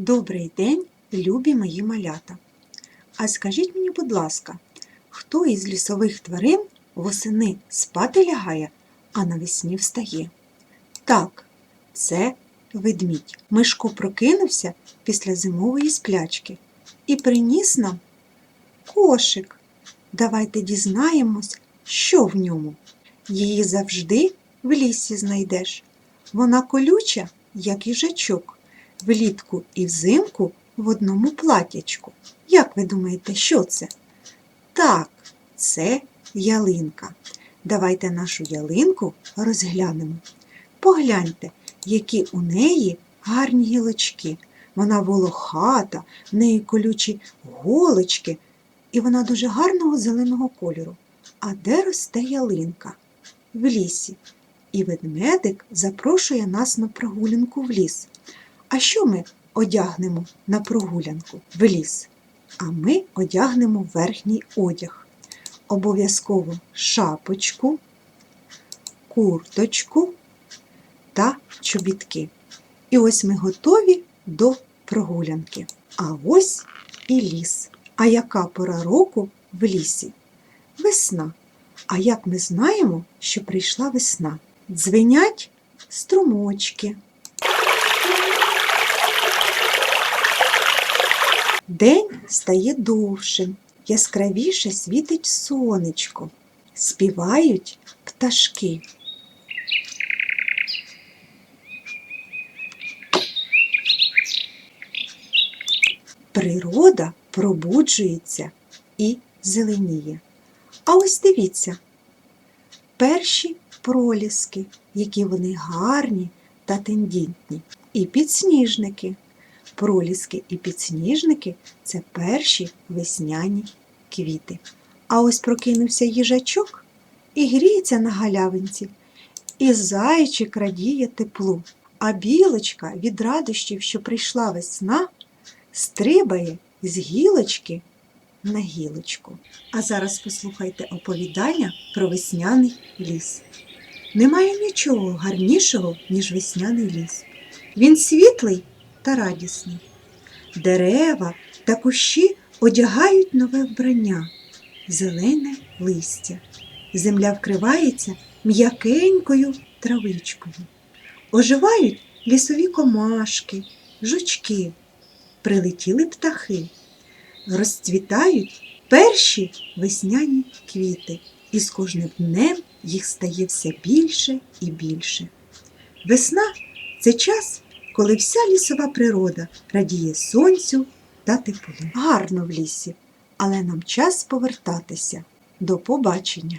Добрий день, любі мої малята. А скажіть мені, будь ласка, хто із лісових тварин восени спати лягає, а навесні встає? Так, це ведмідь. Мишко прокинувся після зимової сплячки і приніс нам кошик. Давайте дізнаємось, що в ньому. Її завжди в лісі знайдеш. Вона колюча, як їжачок, влітку і взимку в одному платячку. Як ви думаєте, що це? Так, це ялинка. Давайте нашу ялинку розглянемо. Погляньте, які у неї гарні гілочки. Вона волохата, в неї колючі голочки, і вона дуже гарного зеленого кольору. А де росте ялинка? В лісі. І ведмедик запрошує нас на прогулянку в ліс. А що ми одягнемо на прогулянку в ліс? А ми одягнемо верхній одяг. Обов'язково шапочку, курточку та чобітки. І ось ми готові до прогулянки. А ось і ліс. А яка пора року в лісі? Весна. А як ми знаємо, що прийшла весна? Дзвенять струмочки. День стає довшим, яскравіше світить сонечко, співають пташки. Природа пробуджується і зеленіє. А ось дивіться, перші проліски, які вони гарні та тендітні, і підсніжники. Проліски і підсніжники це перші весняні квіти. А ось прокинувся їжачок і гріється на галявинці, і зайчик радіє теплу, а білочка від радощів, що прийшла весна, стрибає з гілочки на гілочку. А зараз послухайте оповідання про весняний ліс. Немає нічого гарнішого, ніж весняний ліс. Він світлий та радісний. Дерева та кущі одягають нове вбрання, зелене листя. Земля вкривається м'якенькою травичкою. Оживають лісові комашки, жучки, прилетіли птахи, розцвітають перші весняні квіти, і з кожним днем їх стає все більше і більше. Весна це час, коли вся лісова природа радіє сонцю та теплу. Гарно в лісі, але нам час повертатися. До побачення!